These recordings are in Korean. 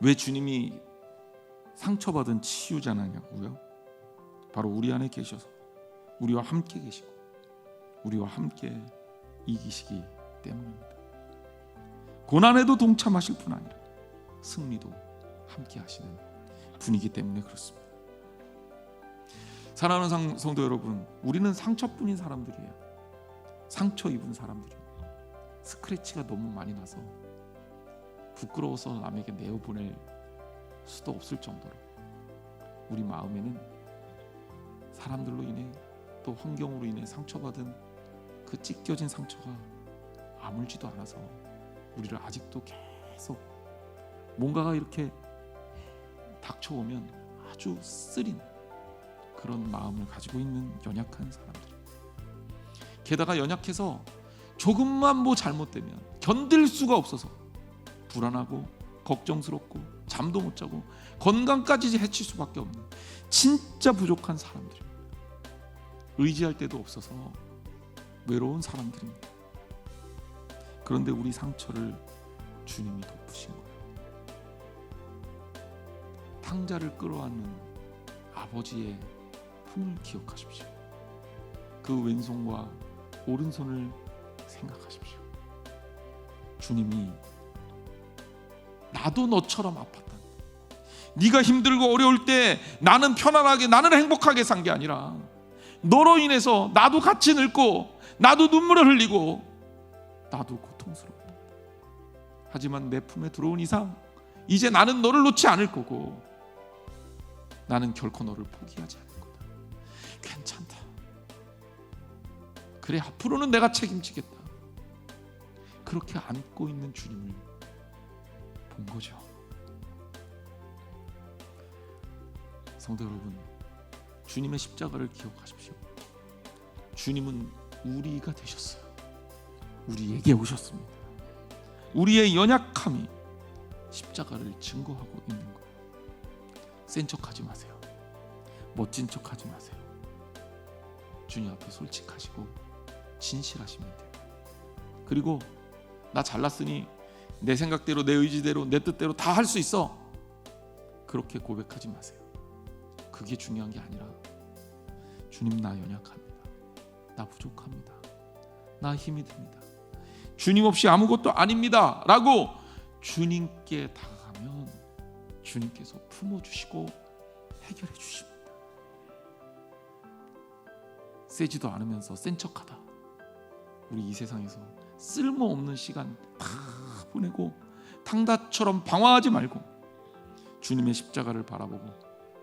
왜 주님이 상처받은 치유자냐고요? 바로 우리 안에 계셔서 우리와 함께 계시고 우리와 함께 이기시기 때문입니다. 고난에도 동참하실 뿐 아니라 승리도 함께 하시는 분이기 때문에 그렇습니다. 사랑하는 상- 성도 여러분, 우리는 상처뿐인 사람들이에요. 상처 입은 사람들이에요. 스크래치가 너무 많이 나서 부끄러워서 남에게 내어 보낼 수도 없을 정도로 우리 마음에는 사람들로 인해 또 환경으로 인해 상처받은 그 찢겨진 상처가 아물지도 않아서 우리를 아직도 계속 뭔가가 이렇게 닥쳐오면 아주 쓰린 그런 마음을 가지고 있는 연약한 사람들. 게다가 연약해서 조금만 뭐 잘못되면 견딜 수가 없어서 불안하고 걱정스럽고 잠도 못 자고 건강까지 해칠 수밖에 없는 진짜 부족한 사람들입니다. 의지할 데도 없어서 외로운 사람들입니다. 그런데 우리 상처를 주님이 덮으신 거예요. 탕자를 끌어안는 아버지의 품을 기억하십시오. 그 왼손과 오른손을 생각하십시오. 주님이 나도 너처럼 아팠다. 네가 힘들고 어려울 때 나는 편안하게 나는 행복하게 산 게 아니라 너로 인해서 나도 같이 늙고 나도 눈물을 흘리고 나도 고통스럽다. 하지만 내 품에 들어온 이상 이제 나는 너를 놓지 않을 거고 나는 결코 너를 포기하지 않을 거다. 괜찮다. 그래 앞으로는 내가 책임지겠다. 그렇게 안고 있는 주님을 본 거죠. 성도 여러분, 주님의 십자가를 기억하십시오. 주님은 우리가 되셨어요. 우리에게 오셨습니다. 우리의 연약함이 십자가를 증거하고 있는 거예요. 센 척하지 마세요. 멋진 척하지 마세요. 주님 앞에 솔직하시고 진실하시면 돼요. 그리고 나 잘났으니 내 생각대로 내 의지대로 내 뜻대로 다 할 수 있어. 그렇게 고백하지 마세요. 그게 중요한 게 아니라 주님 나 연약합니다. 나 부족합니다. 나 힘이 듭니다. 주님 없이 아무것도 아닙니다. 라고 주님께 다가가면 주님께서 품어 주시고 해결해 주십니다. 세지도 않으면서 센 척하다. 우리 이 세상에서 쓸모없는 시간 다 보내고 탕다처럼 방황하지 말고 주님의 십자가를 바라보고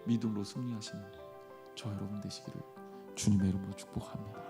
믿음으로 승리하시는 저 여러분 되시기를 주님의 이름으로 축복합니다.